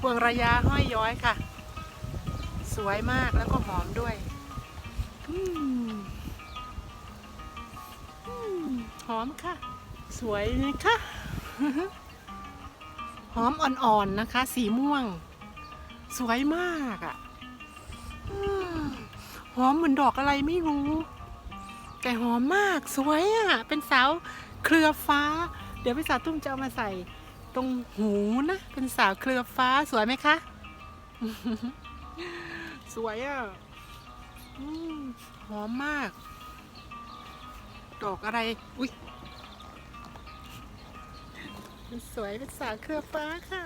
พวงระยะห้อยย้อยค่ะ สวยมากแล้วก็หอมด้วยอหอมค่ะ สวยนะคะหอมอ่อนๆนะคะ สีม่วง สวยมากอะ่ะหอมเหมือนดอกอะไรไม่รู้ แต่หอมมากสวยอะ่ะ เป็นสาวเครือฟ้า เดี๋ยวพี่สาวตุ้มจะเอามาใส่ ตรงหูนะ เป็นสาวเครือฟ้าสวยไหมคะ สวยอะ่ะหอมมาก ดอกอะไร อุ้ยมันสวยเป็นสาวเครือฟ้าค่ะ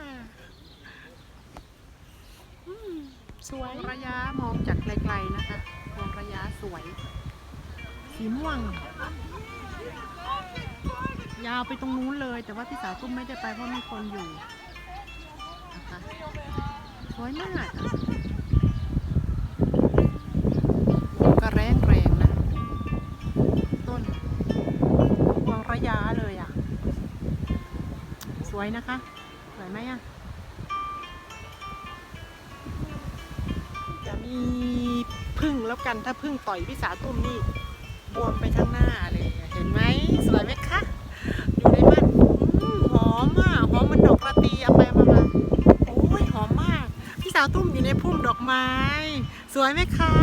สวยระยะมองจากไกลๆนะคะ มองระยะสวย สีม่วง ยาวไปตรงนู้นเลย แต่ว่าพี่สาวตุ้มไม่ได้ไปเพราะมีคนอยู่นะคะสวยมากกระแรงแรงนะ ต้นพวงระยะเลยอะ สวยนะคะ สวยไหมอะ จะมีพึ่งแล้วกันถ้าพึ่งต่อยพี่สาวตุ้มนี่บวมไปข้างหน้าเลย เห็นไหมสวยไหมคะ อยู่ในบ้านอืมห อมอะหอมมันดอกกระตีเอาไปมามาโอ้ยหอมมาก พี่สาวตุ้มอยู่ในพุ่มดอกไม้ สวยไหมคะ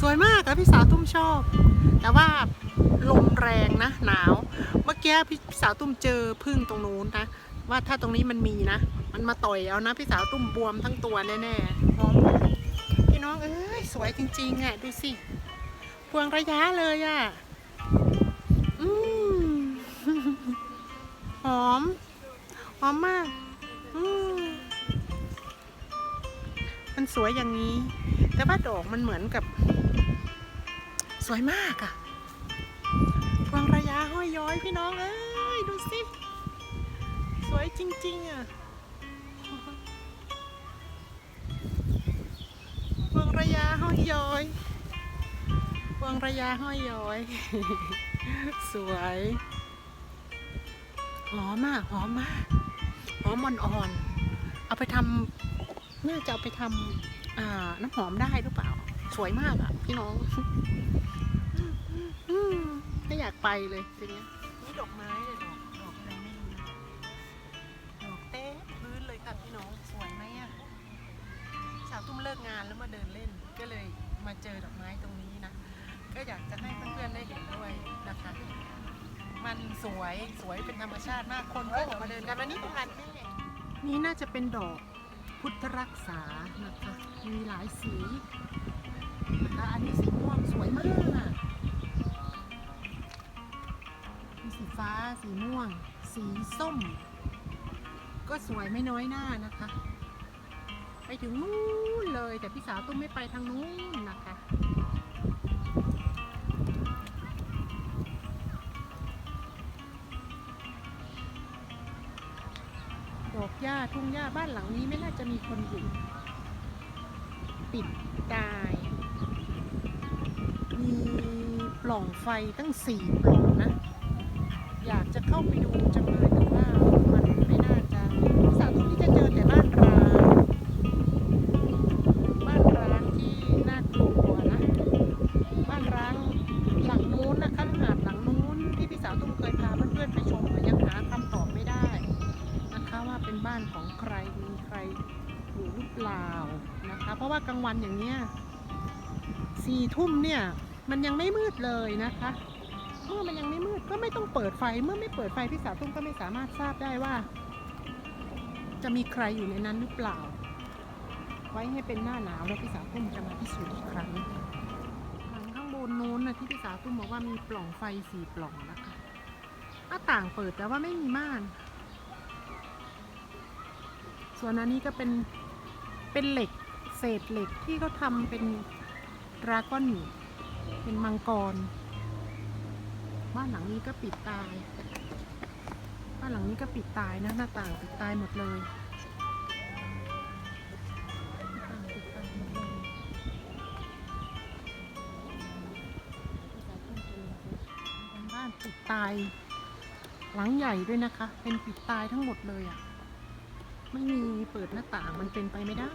สวยมากอะพี่สาวตุ้มชอบ แต่ว่าลมแรงนะหนาว เมื่อกี้พี่สาวตุ้มเจอพึ่งตรงนู้นนะว่าถ้าตรงนี้มันมีนะ มันมาต่อยเอานะ พี่สาวตุ้มบวมทั้งตัวแน่ๆหอมพี่น้องเอ้ยสวยจริงๆอะดูสิพวงระยะเลยอะ อืม หอม อมมากมมันสวยอย่างนี้ แต่ว่าดอกมันเหมือนกับ สวยมากอะพวงระยะห้อยย้อยพี่น้องเอ้ยดูสิ สวยจริง ๆอะพวงระยะห้อยย้อยพวงระยะห้อยย้อย สวยหอมมากหอมมาก หอมอ่อนๆเอาไปทำน่าจะเอาไปทำอ่าน้ำหอมได้หรือเปล่า สวยมากอะ พี่น้องอืมไม่อยากไปเลยทีนี้นี่ดอกไม้เลยดอกดอกอะไรไม่รู้ดอกเต้พื้นเลยค่ะพี่น้องสวยไหมอะสาวตุ้มเลิกงานแล้วมาเดินเล่น ก็เลยมาเจอดอกไม้ตรงนี้นะก็อยากจะให้เพื่อนๆได้เห็นด้วยนะคะ มันสวยสวยเป็นธรรมชาติมากคนก็ออกมาเดินกันวันนี้เป็นวันแม่นี่น่าจะเป็นดอกพุทธรักษานะคะมีหลายสีนะคะอันนี้สีม่วงสวยมากมีสีฟ้าสีม่วง สีส้ม ก็สวยไม่น้อยหน้านะคะ ไปถึงนู้นเลยแต่พี่สาวตุ้มไม่ไปทางนู้นนะคะ ทุ่งหญ้าบ้านหลังนี้ไม่น่าจะมีคนอยู่ปิดตาย มีปล่องไฟตั้งสี่ปล่องนะ อยากจะเข้าไปดูจังเลย วันอย่างเนี้ยสี่ทุ่มเนี่ย มันยังไม่มืดเลยนะคะ เมื่อมันยังไม่มืดก็ไม่ต้องเปิดไฟ เมื่อไม่เปิดไฟพี่สาวตุ้มก็ไม่สามารถทราบได้ว่า จะมีใครอยู่ในนั้นหรือเปล่า ไว้ให้เป็นหน้าหนาวแล้วพี่สาวตุ้มจะมาพิสูจน์อีกครั้งหลังข้างบนนู้นนะที่พี่สาวตุ้มบอกว่ามีปล่องไฟสี่ปล่องนะคะหน้าต่างเปิดแต่ว่าไม่มีม่าน ส่วนอันนี้ก็เป็นเป็นเหล็ก ษเหล็กที่เขาทำเป็นดราก้อนเป็นมังกร บ้านหลังนี้ก็ปิดตาย บ้านหลังนี้ก็ปิดตายนะหน้าต่างปิดตายหมดเลยบ้านปิดตาย หลังใหญ่ด้วยนะคะ เป็นปิดตายทั้งหมดเลยอะ่ะไม่มีเปิดหน้าต่างมันเป็นไปไม่ได้